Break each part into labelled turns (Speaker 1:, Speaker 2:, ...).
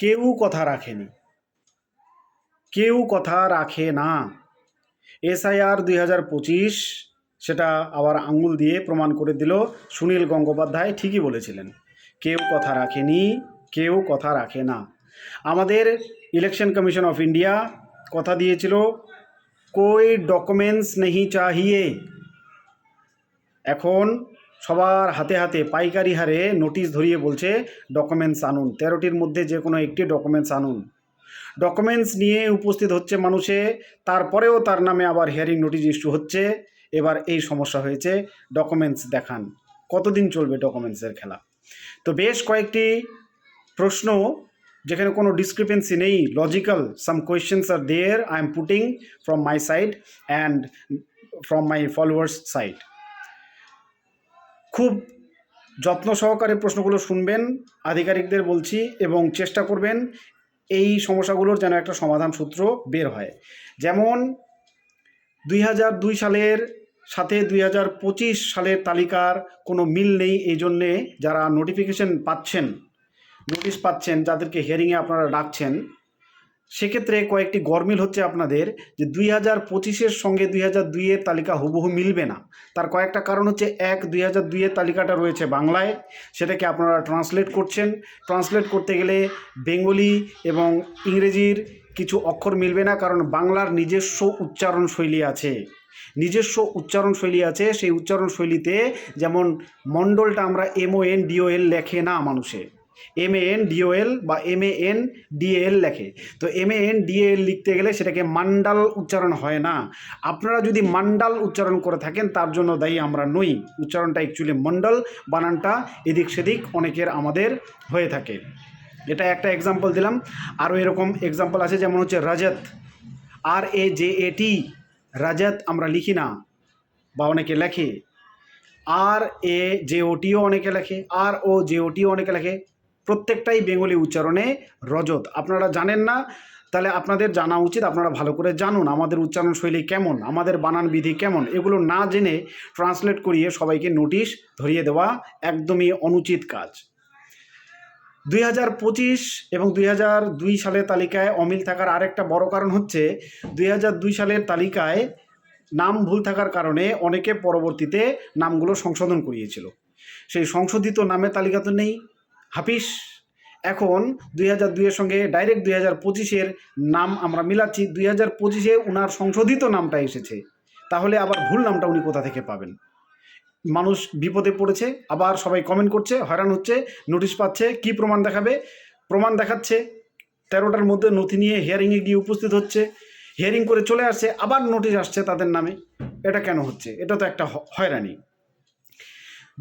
Speaker 1: কেউ কথা রাখেনি। কেউ কথা রাখে না। এসআইআর দুই হাজার পঁচিশ সেটা আবার আঙুল দিয়ে প্রমাণ করে দিল সুনীল গঙ্গোপাধ্যায় ঠিকই বলেছিলেন। কেউ কথা রাখেনি, কেউ কথা রাখে না। আমাদের ইলেকশন কমিশন অফ ইন্ডিয়া কথা দিয়েছিল, কোই ডকুমেন্টস নেই চাহিয়ে? এখন সবার হাতে হাতে পাইকারি হারে নোটিশ ধরিয়ে বলছে ডকুমেন্টস আনুন। তেরোটির মধ্যে যে কোনো একটি ডকুমেন্টস আনুন। ডকুমেন্টস নিয়ে উপস্থিত হচ্ছে মানুষে, তারপরেও তার নামে আবার হিয়ারিং নোটিশ ইস্যু হচ্ছে। এবার এই সমস্যা হয়েছে ডকুমেন্টস দেখান। কতদিন চলবে ডকুমেন্টসের খেলা? তো বেশ কয়েকটি প্রশ্ন, যেখানে কোনো ডিসক্রিপেন্সি নেই। Logical some questions are there I am putting from my side and from my followers side খুব যত্ন সহকারে প্রশ্নগুলো শুনবেন, আধিকারিকদের বলছি এবং চেষ্টা করবেন এই সমস্যাগুলোর যেন একটা সমাধান সূত্র বের হয়। যেমন দুই হাজার দুই সালের সাথে দুই হাজার পঁচিশ সালের তালিকার কোনো মিল নেই, এই জন্যে যারা নোটিফিকেশন পাচ্ছেন নোটিশ পাচ্ছেন, যাদেরকে হিয়ারিংয়ে আপনারা ডাকছেন সেক্ষেত্রে কয়েকটি গরমিল হচ্ছে আপনাদের যে দুই হাজার পঁচিশের সঙ্গে দুই হাজার দুইয়ের তালিকা হুবহু মিলবে না। তার কয়েকটা কারণ হচ্ছে এক, দুই হাজার দুইয়ের তালিকাটা রয়েছে বাংলায়। সেটাকে আপনারা ট্রান্সলেট করছেন। ট্রান্সলেট করতে গেলে বেঙ্গলি এবং ইংরেজির কিছু অক্ষর মিলবে না কারণ বাংলার নিজস্ব উচ্চারণ শৈলী আছে। নিজস্ব উচ্চারণ শৈলী আছে। সেই উচ্চারণ শৈলীতে যেমন মণ্ডলটা আমরা এমও এন ডিওএল লেখে না মানুষে। এম এ এন ডিওএল বা এম এ এন ডিএল লেখে। তো এম এ এন ডিএল লিখতে গেলে সেটাকে মান্ডাল উচ্চারণ হয় না। আপনারা যদি মান্ডাল উচ্চারণ করে থাকেন, তার জন্য দায়ী আমরা নই। উচ্চারণটা অ্যাকচুয়ালি মণ্ডল বানানটা এদিক সেদিক অনেকের আমাদের হয়ে থাকে। এটা একটা এক্সাম্পল দিলাম। আরও এরকম এক্সাম্পল আছে, যেমন হচ্ছে রজত। আর এ জে এ টি রজত আমরা লিখি না বা অনেকে লেখে। আর এ জে ওটিও অনেকে লেখে। আর ও জে ওটিও অনেকে লেখে। প্রত্যেকটাই বেঙ্গলি উচ্চারণে রজত। আপনারা জানেন না, তাহলে আপনাদের জানা উচিত, আপনারা ভালো করে জানুন আমাদের উচ্চারণ শৈলী কেমন, আমাদের বানান বিধি কেমন। এগুলো না জেনে ট্রান্সলেট করিয়ে সবাইকে নোটিশ ধরিয়ে দেওয়া একদমই অনুচিত কাজ। দুই হাজার পঁচিশ এবং দুই হাজার দুই সালের তালিকায় অমিল থাকার আরেকটা বড় কারণ হচ্ছে, দুই হাজার দুই সালের তালিকায় নাম ভুল থাকার কারণে অনেকে পরবর্তীতে নামগুলো সংশোধন করিয়েছিল। সেই সংশোধিত নামের তালিকা তো নেই। হাফিস। এখন দুই হাজার দুইয়ের সঙ্গে ডাইরেক্ট দুই হাজার পঁচিশের নাম আমরা মিলাচ্ছি। দুই হাজার পঁচিশে উনার সংশোধিত নামটা এসেছে। তাহলে আবার ভুল নামটা উনি কোথা থেকে পাবেন? মানুষ বিপদে পড়েছে, আবার সবাই কমেন্ট করছে, হয়রান হচ্ছে নোটিশ পাচ্ছে, কি প্রমাণ দেখাবে? প্রমাণ দেখাচ্ছে, তেরোটার মধ্যে নথি নিয়ে হিয়ারিংয়ে গিয়ে উপস্থিত হচ্ছে হিয়ারিং করে চলে আসছে, আবার নোটিশ আসছে তাদের নামে। এটা কেন হচ্ছে? এটা তো একটা হয়রানি।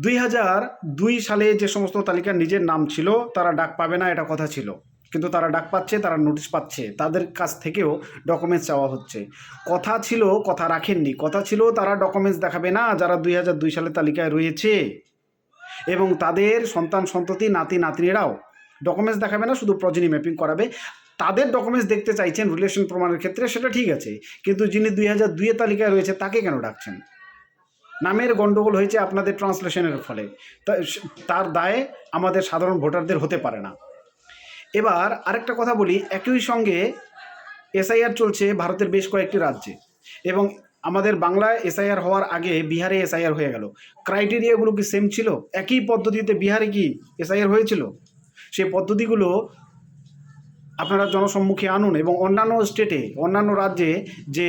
Speaker 1: দুই হাজার দুই সালে যে সমস্ত তালিকার নিজের নাম ছিল, তারা ডাক পাবে না, এটা কথা ছিল। কিন্তু তারা ডাক পাচ্ছে, তারা নোটিশ পাচ্ছে। তাদের কাছ থেকেও ডকুমেন্টস চাওয়া হচ্ছে। কথা ছিল, কথা রাখেননি। কথা ছিল, তারা ডকুমেন্টস দেখাবে না, যারা দুই হাজার দুই সালের তালিকায় রয়েছে। এবং তাদের সন্তান, সন্ততি, নাতি, নাতনিরাও ডকুমেন্টস দেখাবে না, শুধু প্রজনী ম্যাপিং করাবে। তাদের ডকুমেন্টস দেখতে চাইছেন রিলেশন প্রমাণের ক্ষেত্রে, সেটা ঠিক আছে। কিন্তু যিনি দুই হাজার দুইয়ের তালিকায় রয়েছে, তাকে কেন ডাকছেন? নামের গণ্ডগোল হয়েছে আপনাদের ট্রান্সলেশনের ফলে। তার দায়ে আমাদের সাধারণ ভোটারদের হতে পারে না। এবার আরেকটা কথা বলি, একই সঙ্গে এসআইআর চলছে ভারতের বেশ কয়েকটি রাজ্যে এবং আমাদের বাংলায় এসআইআর হওয়ার আগে বিহারে এসআইআর হয়ে গেল। ক্রাইটেরিয়াগুলো কি সেম ছিল? একই পদ্ধতিতে বিহারে কি এসআইআর হয়েছিল? সেই পদ্ধতিগুলো আপনারা জনসম্মুখে আনুন এবং অন্যান্য স্টেটে অন্যান্য রাজ্যে যে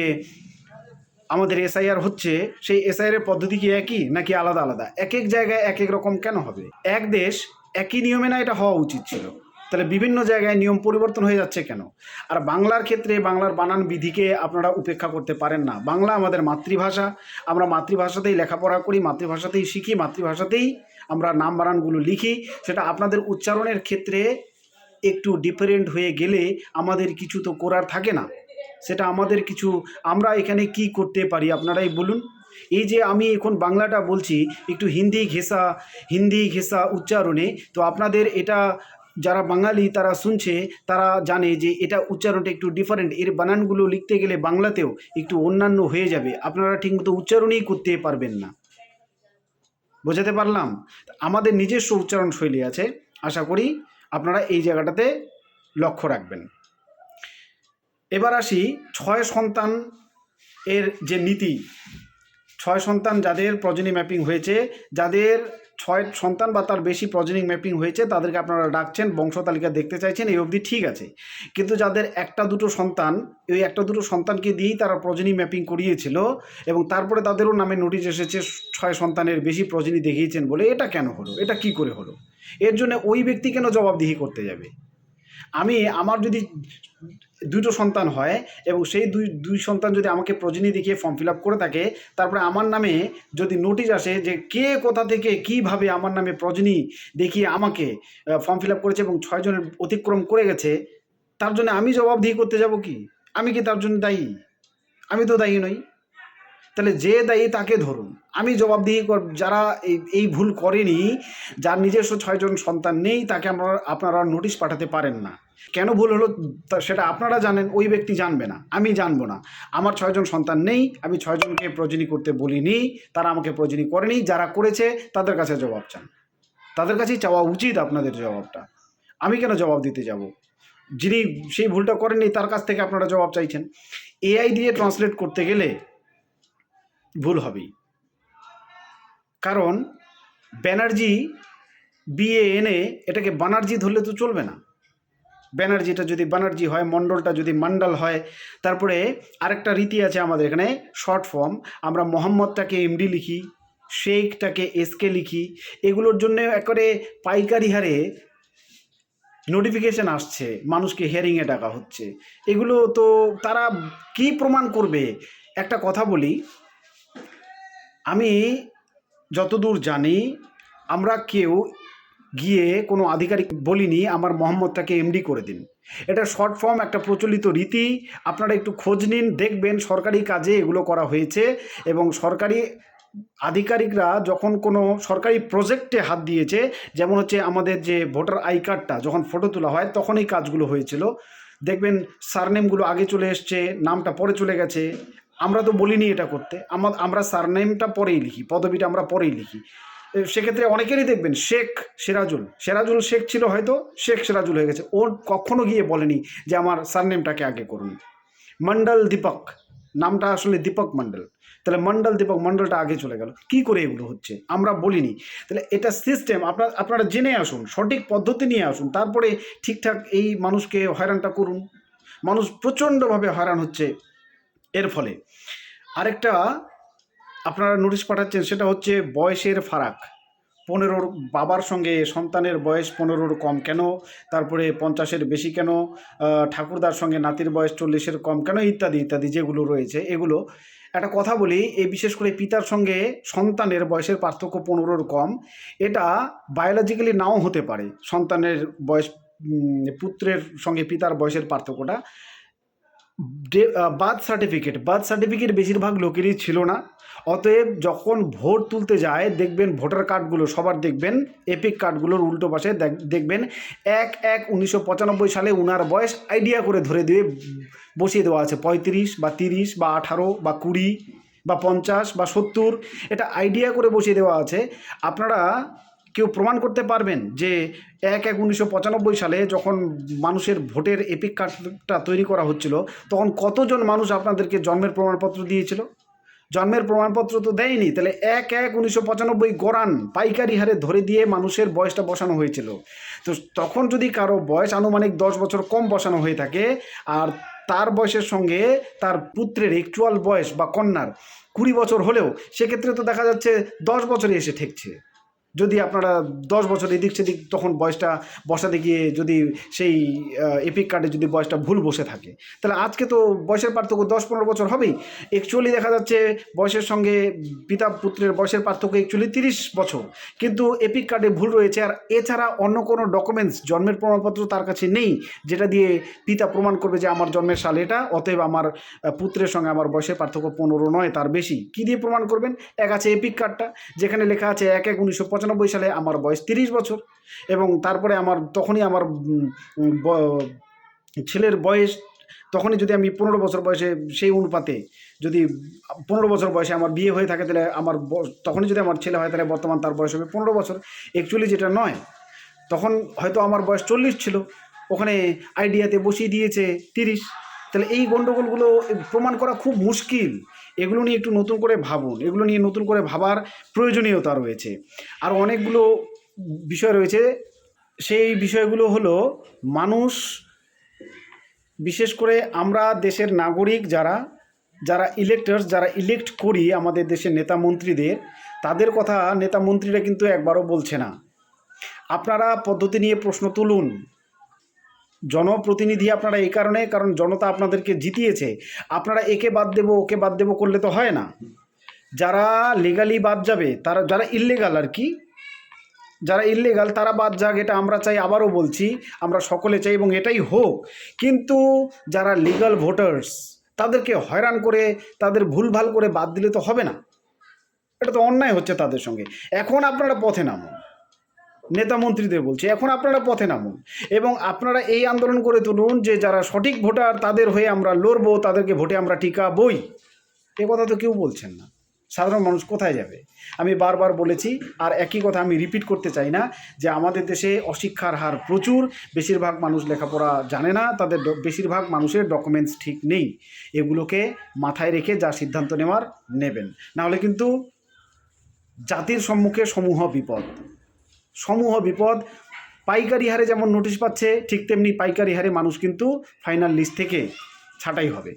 Speaker 1: আমাদের এসআইআর হচ্ছে, সেই এসআইআর এর পদ্ধতি কি একই নাকি আলাদা আলাদা? এক এক জায়গায় এক এক রকম কেন হবে? এক দেশ একই নিয়মে না এটা হওয়া উচিত ছিল? তাহলে বিভিন্ন জায়গায় নিয়ম পরিবর্তন হয়ে যাচ্ছে কেন? আর বাংলার ক্ষেত্রে বাংলার বানান বিধিকে আপনারা উপেক্ষা করতে পারেন না। বাংলা আমাদের মাতৃভাষা, আমরা মাতৃভাষাতেই লেখাপড়া করি, মাতৃভাষাতেই শিখি, মাতৃভাষাতেই আমরা নাম বানানগুলো লিখি। সেটা আপনাদের উচ্চারণের ক্ষেত্রে একটু ডিফারেন্ট হয়ে গেলে আমাদের কিছু তো করার থাকে না। সেটা আমাদের কিছু, আমরা এখানে কি করতে পারি? আপনারাই বলুন। এই যে আমি এখন বাংলাটা বলছি, একটু হিন্দি ঘেঁষা হিন্দি ঘেঁষা উচ্চারণে, তো আপনাদের এটা যারা বাঙালি তারা শুনছে, তারা জানে যে এটা উচ্চারণটা একটু ডিফারেন্ট এর বানানগুলো লিখতে গেলে বাংলাতেও একটু অন্যান্য হয়ে যাবে। আপনারা ঠিকমতো উচ্চারণই করতে পারবেন না। বোঝাতে পারলাম? আমাদের নিজস্ব উচ্চারণ শৈলী আছে। আশা করি আপনারা এই জায়গাটাতে লক্ষ্য রাখবেন। এবার আসি ছয় সন্তান এর যে নীতি। ছয় সন্তান যাদের প্রজনী ম্যাপিং হয়েছে, যাদের ছয় সন্তান বা তার বেশি প্রজনী ম্যাপিং হয়েছে, তাদেরকে আপনারা ডাকছেন, বংশ তালিকা দেখতে চাইছেন, এই অবধি ঠিক আছে। কিন্তু যাদের একটা দুটো সন্তান ওই একটা দুটো সন্তানকে দিয়েই তারা প্রজনী ম্যাপিং করিয়েছিল এবং তারপরে তাদেরও নামে নোটিশ এসেছে, ছয় সন্তানের বেশি প্রজনী দেখিয়েছেন বলে, এটা কেন হলো? এটা কি করে হলো? এর জন্য ওই ব্যক্তি কেন জবাবদিহি করতে যাবে? আমি, আমার যদি দুটো সন্তান হয় এবং সেই দুই দুই সন্তান যদি আমাকে প্রজনী দেখিয়ে ফর্ম ফিল আপ করে থাকে, তারপরে আমার নামে যদি নোটিশ আসে যে কে কোথা থেকে কীভাবে আমার নামে প্রজনী দেখিয়ে আমাকে ফর্ম ফিল আপ করেছে এবং ছয়জনের অতিক্রম করে গেছে, তার জন্য আমি জবাবদিহি করতে যাব কি? আমি কি তার জন্য দায়ী? আমি তো দায়ী নই। তাহলে যে দায়ী তাকে ধরুন। আমি জবাবদিহি যারা এই এই ভুল করেনি, যার নিজস্ব ছয়জন সন্তান নেই, তাকে আপনারা আপনারা নোটিশ পাঠাতে পারেন না। কেন ভুল হলো সেটা আপনারা জানেন, ওই ব্যক্তি জানবে না, আমি জানব না। আমার ছয়জন সন্তান নেই, আমি ছয়জনকে প্রজনী করতে বলিনি, তারা আমাকে প্রজনী করেনি, যারা করেছে তাদের কাছে জবাব চান। তাদের কাছেই চাওয়া উচিত আপনাদের জবাবটা। আমি কেন জবাব দিতে যাব? যিনি সেই ভুলটা করেননি, তার কাছ থেকে আপনারা জবাব চাইছেন। এআই দিয়ে ট্রান্সলেট করতে গেলে ভুল হবেই। কারণ ব্যানার্জি বিএ এনে এটাকে বানার্জি ধরলে তো চলবে না। ব্যানার্জিটা যদি ব্যানার্জি হয়, মণ্ডলটা যদি মণ্ডল হয়, তারপরে আরেকটা রীতি আছে আমাদের এখানে, শর্ট ফর্ম, আমরা মোহাম্মদটাকে এমডি লিখি, শেখটাকে এসকে লিখি, এগুলোর জন্য একবারে পাইকারি হারে নোটিফিকেশন আসছে, মানুষকে হিয়ারিংয়ে ডাকা হচ্ছে। এগুলো তো তারা কি প্রমাণ করবে? একটা কথা বলি, আমি যতদূর জানি, আমরা কেউ গিয়ে কোনো আধিকারিক বলিনি, আমার মোহাম্মদটাকে এমডি করে দিন। এটা শর্ট ফর্ম একটা প্রচলিত রীতি। আপনারা একটু খোঁজ নিন, দেখবেন সরকারি কাজে এগুলো করা হয়েছে এবং সরকারি আধিকারিকরা যখন কোনো সরকারি প্রজেক্টে হাত দিয়েছে, যেমন হচ্ছে আমাদের যে ভোটার আই কার্ডটা, যখন ফটো তোলা হয় তখন এই কাজগুলো হয়েছিল। দেখবেন সারনেমগুলো আগে চলে এসছে, নামটা পরে চলে গেছে। আমরা তো বলিনি এটা করতে। আমার সারনেমটা পরেই লিখি, পদবিটা আমরা পরেই লিখি। সেক্ষেত্রে অনেকেরই দেখবেন শেখ সিরাজুল। সিরাজুল শেখ ছিল হয়তো, শেখ সিরাজুল হয়ে গেছে। ওর কখনো গিয়ে বলেনি যে আমার সারনেমটাকে আগে করুন। মন্ডল দীপক, নামটা আসলে দীপক মন্ডল। তাহলে মন্ডল দীপক মন্ডলটা আগে চলে গেল। কি করে এগুলো হচ্ছে? আমরা বলিনি। তাহলে এটা সিস্টেম আপনার, আপনারা জেনে আসুন, সঠিক পদ্ধতি নিয়ে আসুন। তারপরে ঠিকঠাক এই মানুষকে হয়রানটা করুন। মানুষ প্রচণ্ডভাবে হয়রান হচ্ছে। এর ফলে আরেকটা আপনারা নোটিশ পাঠাচ্ছেন, সেটা হচ্ছে বয়সের ফারাক। পনেরোর বাবার সঙ্গে সন্তানের বয়স পনেরোর কম কেন? তারপরে পঞ্চাশের বেশি কেন? ঠাকুরদার সঙ্গে নাতির বয়স চল্লিশের কম কেন? ইত্যাদি ইত্যাদি যেগুলো রয়েছে, এগুলো। একটা কথা বলি, এই বিশেষ করে পিতার সঙ্গে সন্তানের বয়সের পার্থক্য পনেরোর কম, এটা বায়োলজিক্যালি নাও হতে পারে। সন্তানের বয়স পুত্রের সঙ্গে পিতার বয়সের পার্থক্যটা। বার্থ সার্টিফিকেট বার্থ সার্টিফিকেট বেশিরভাগ লোকেরই ছিল না। অতএব যখন ভোট তুলতে যায়, দেখবেন ভোটার কার্ডগুলো, সবার দেখবেন এপিক কার্ডগুলোর উল্টো পাশে দেখ- দেখবেন এক এক উনিশশো সালে উনার বয়স আইডিয়া করে ধরে দিয়ে বসিয়ে দেওয়া আছে। পঁয়ত্রিশ বা তিরিশ বা আঠারো বা কুড়ি বা পঞ্চাশ বা সত্তর, এটা আইডিয়া করে বসিয়ে দেওয়া আছে। আপনারা কেউ প্রমাণ করতে পারবেন যে এক এক উনিশশো পঁচানব্বই সালে যখন মানুষের ভোটের এপিক কার্ডটা তৈরি করা হচ্ছিল, তখন কতজন মানুষ আপনাদেরকে জন্মের প্রমাণপত্র দিয়েছিল? জন্মের প্রমাণপত্র তো দেয়নি, তাহলে এক এক উনিশশো পঁচানব্বই গড়ান পাইকারি হারে ধরে দিয়ে মানুষের বয়সটা বসানো হয়েছিল। তো তখন যদি কারও বয়স আনুমানিক দশ বছর কম বসানো হয়ে থাকে, আর তার বয়সের সঙ্গে তার পুত্রের একচুয়াল বয়স বা কন্যার কুড়ি বছর হলেও, সেক্ষেত্রে তো দেখা যাচ্ছে দশ বছরে এসে ঠেকছে। যদি আপনারা দশ বছর এদিক সেদিক তখন বয়সটা বসাতে গিয়ে যদি সেই এপিক কার্ডে যদি বয়সটা ভুল বসে থাকে, তাহলে আজকে তো বয়সের পার্থক্য দশ পনেরো বছর হবেই। অ্যাকচুয়ালি দেখা যাচ্ছে বয়সের সঙ্গে পিতা পুত্রের বয়সের পার্থক্য অ্যাকচুয়ালি তিরিশ বছর। কিন্তু এপিক কার্ডে ভুল রয়েছে আর এছাড়া অন্য কোনো ডকুমেন্টস জন্মের প্রমাণপত্র তার কাছে নেই, যেটা দিয়ে পিতা প্রমাণ করবে যে আমার জন্মের সাল এটা, অতএব আমার পুত্রের সঙ্গে আমার বয়সের পার্থক্য পনেরো নয়, তার বেশি। কী দিয়ে প্রমাণ করবেন? এক আছে এপিক কার্ডটা যেখানে লেখা আছে এক এক উনিশশো পঁচানব্বই সালে আমার বয়স তিরিশ বছর এবং তারপরে আমার তখনই আমার ছেলের বয়স তখনই যদি আমি পনেরো বছর বয়সে সেই অনুপাতে যদি পনেরো বছর বয়সে আমার বিয়ে হয়ে থাকে তাহলে আমার তখনই যদি আমার ছেলে হয় তাহলে বর্তমান তার বয়স হবে পনেরো বছর। অ্যাকচুয়ালি যেটা নয়, তখন হয়তো আমার বয়স চল্লিশ ছিল, ওখানে আইডিয়াতে বসিয়ে দিয়েছে তিরিশ। তাহলে এই গণ্ডগোলগুলো প্রমাণ করা খুব মুশকিল। এগুলো নিয়ে একটু নতুন করে ভাবুন। এগুলো নিয়ে নতুন করে ভাবার প্রয়োজনীয়তা রয়েছে। আর অনেকগুলো বিষয় রয়েছে। সেই বিষয়গুলো হলো মানুষ, বিশেষ করে আমরা দেশের নাগরিক যারা যারা ইলেক্টার্স যারা ইলেক্ট করি আমাদের দেশের নেতা মন্ত্রীদের, তাদের কথা নেতা মন্ত্রীরা কিন্তু একবারও বলছে না। আপনারা পদ্ধতি নিয়ে প্রশ্ন তুলুন। জনপ্রতিনিধি আপনারা এই কারণে, কারণ জনতা আপনাদেরকে জিতিয়েছে। আপনারা একে বাদ দেবো, ওকে বাদ দেবো করলে তো হয় না। যারা লিগালি বাদ যাবে, তারা, যারা ইল্লেগাল আর কি, যারা ইল্লেগাল তারা বাদ যাক, এটা আমরা চাই, আবারও বলছি, আমরা সকলে চাই এবং এটাই হোক। কিন্তু যারা লিগাল ভোটার্স তাদেরকে হয়রান করে, তাদের ভুলভাল করে বাদ দিলে তো হবে না। এটা তো অন্যায় হচ্ছে তাদের সঙ্গে। এখন আপনারা পথে নামুন। নেতা মন্ত্রীদের বলছি, এখন আপনারা পথে নামুন এবং আপনারা এই আন্দোলন করে তুলুন যে যারা সঠিক ভোটার তাদের হয়ে আমরা লড়বো, তাদেরকে ভোটে আমরা টিকা বই এ কথা তো কেউ বলছেন না। সাধারণ মানুষ কোথায় যাবে? আমি বারবার বলেছি, আর একই কথা আমি রিপিট করতে চাই না যে আমাদের দেশে অশিক্ষার হার প্রচুর, বেশিরভাগ মানুষ লেখাপড়া জানে না, তাদের বেশিরভাগ মানুষের ডকুমেন্টস ঠিক নেই। এগুলোকে মাথায় রেখে যা সিদ্ধান্ত নেওয়ার নেবেন। নাহলে কিন্তু জাতির সম্মুখে সমূহ বিপদ। সমূহ বিপদ। পাইকারি হারে যেমন নোটিশ পাচ্ছে, ঠিক তেমনি পাইকারি হারে মানুষ কিন্তু ফাইনাল লিস্ট থেকে ছাঁটাই হবে।